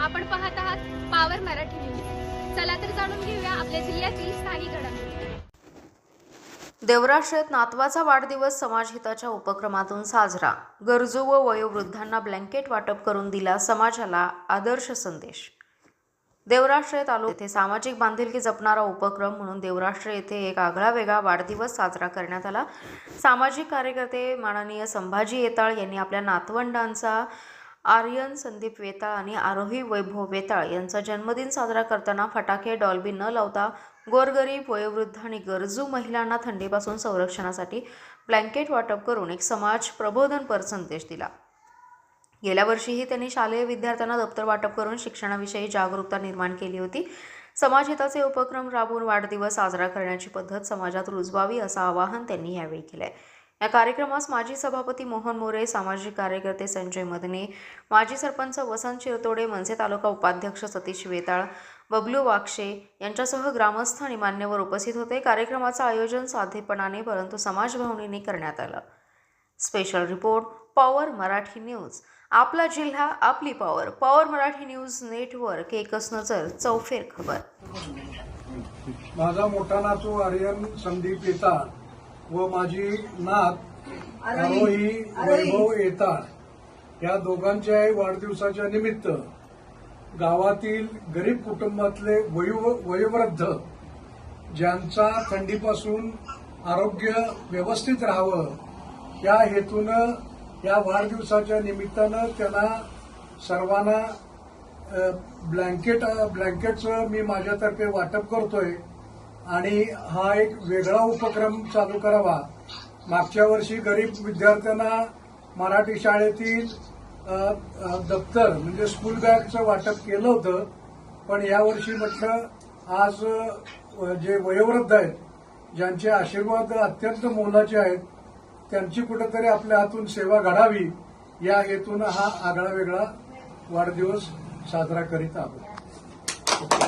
आपण पाहत आहात पावर मराठी न्यूज चला तर जाणून घेऊया आपल्या जिल्ह्यातील स्थानिक घडामोडी. देवराष्ट्रात नातवाचा वाढदिवस समाजहिताच्या उपक्रमातून साजरा. गरजू व वयोवृद्धांना ब्लँकेट वाटप करून दिला समाजाला आदर्श संदेश. देवराष्ट्र तालुका येथे सामाजिक बांधिलकी जपणारा उपक्रम म्हणून देवराष्ट्र येथे एक आगळा वेगळा वाढदिवस साजरा करण्यात आला. सामाजिक कार्यकर्ते माननीय संभाजी येताळ यांनी आपल्या नातवंडांचा आर्यन संदीप वेताळ आणि आरोही वैभव वेताळ यांचा जन्मदिन साजरा करताना फटाके डॉल्बी न लावता गोरगरीब वयोवृद्ध आणि गरजू महिलांना थंडीपासून संरक्षणासाठी ब्लँकेट वाटप करून एक समाज प्रबोधनपर संदेश दिला. गेल्या वर्षीही त्यांनी शालेय विद्यार्थ्यांना दप्तर वाटप करून शिक्षणाविषयी जागरूकता निर्माण केली होती. समाजहिताचे उपक्रम राबवून वाढदिवस साजरा करण्याची पद्धत समाजात रुजवावी असं आवाहन त्यांनी यावेळी केलंय. या कार्यक्रमास माजी सभापती मोहन मोरे सामाजिक कार्यकर्ते संजय मदने माजी सरपंच वसंत शिरतोडे मनसे तालुका उपाध्यक्ष सतीश वेताळ बबलू वाक्षे यांच्यासह ग्रामस्थ आणि मान्यवर उपस्थित होते. कार्यक्रमाचं आयोजन साधेपणाने परंतु समाजभावनेने करण्यात आलं. Special report power Marathi news. आपला जिल्हा आपली power. Power Marathi news network. एकच नजर चौफेर खबर. माझा मोठा नातू आर्यन संदीप येताळ व माझी नात आरोही वैभव येताळ. या दोघांच्याही वाढदिवसाच्या निमित्त गावातील गरीब कुटुंबातले वयो वयोवृद्ध ज्यांचा थंडीपासून आरोग्य व्यवस्थित राहावं या हेतूनं या वाढदिवसाच्या निमित्तानं त्यांना सर्वांना ब्लँकेट ब्लँकेटचं मी माझ्यातर्फे वाटप करतोय. आणि हा एक वेगळा उपक्रम चालू करावा. मागच्या वर्षी गरीब विद्यार्थ्यांना मराठी शाळेतील दप्तर म्हणजे स्कूल बॅगचं वाटप केलं होतं. पण यावर्षी म्हटलं आज जे वयोवृद्ध आहेत ज्यांचे आशीर्वाद अत्यंत मोलाचे आहेत त्यांची कुठेतरी आपल्या हातून सेवा घडावी या हेतून हा आगळा वेगळा वाढदिवस साजरा करीत आहोत.